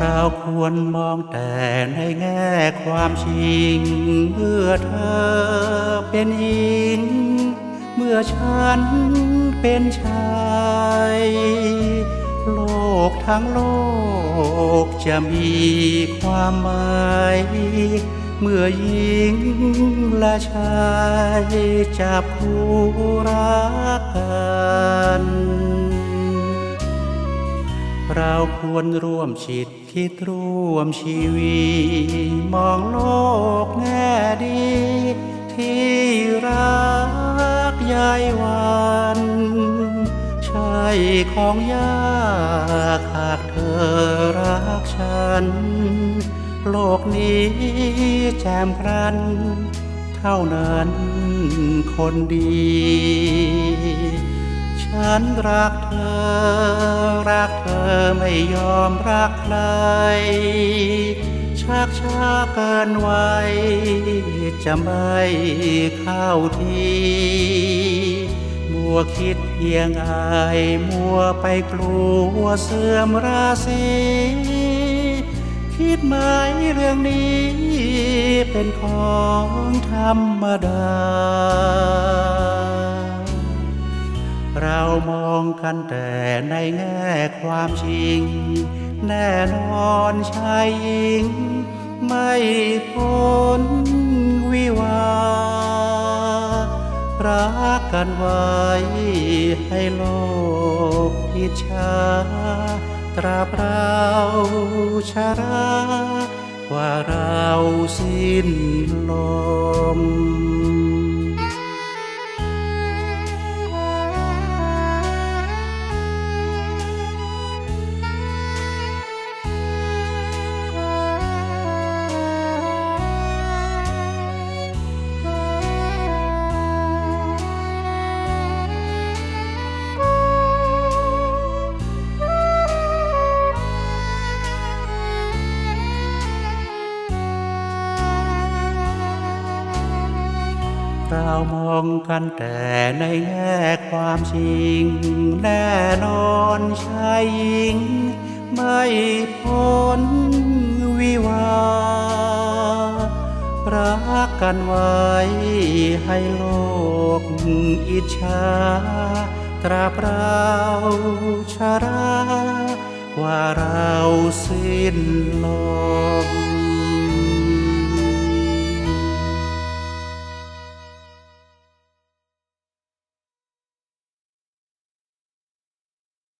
เราควรมองแต่ในแง่ความจริง เมื่อเธอเป็นหญิง เมื่อฉันเป็นชาย โลกทั้งโลกจะมีความหมาย เมื่อหญิงและชายจับคู่รั ควรร่วมชิดคิดร่วมชีวิตมองโลกแง่ดี ที่รักยายวันใช่ของยากหากเธอรักฉัน โลกนี้แจ่มพรัน เท่านั้นคนดี ฉันรักเธอ รักเธอไม่ยอมรักใคร ชักช้าเกินไวจะไม่เข้าทีมัวคิดเพียงอายมัวไปกลัวเสื่อมราศีคิดไหมเรื่องนี้เป็นของธรรมดา องกันแต่ในแง่ความจริง แน่นอนชายหญิง ไม่พ้นวิวารักกันไว้ให้โลกอิจฉาตราบเราชาราว่าเราสิ้นลม เรามองกันแต่ในแง่ความจริง แน่นอนชายหญิง ไม่พ้นวิวา รักกันไว้ให้โลกอิจฉาตราบเราชรากว่าเราสิ้นลม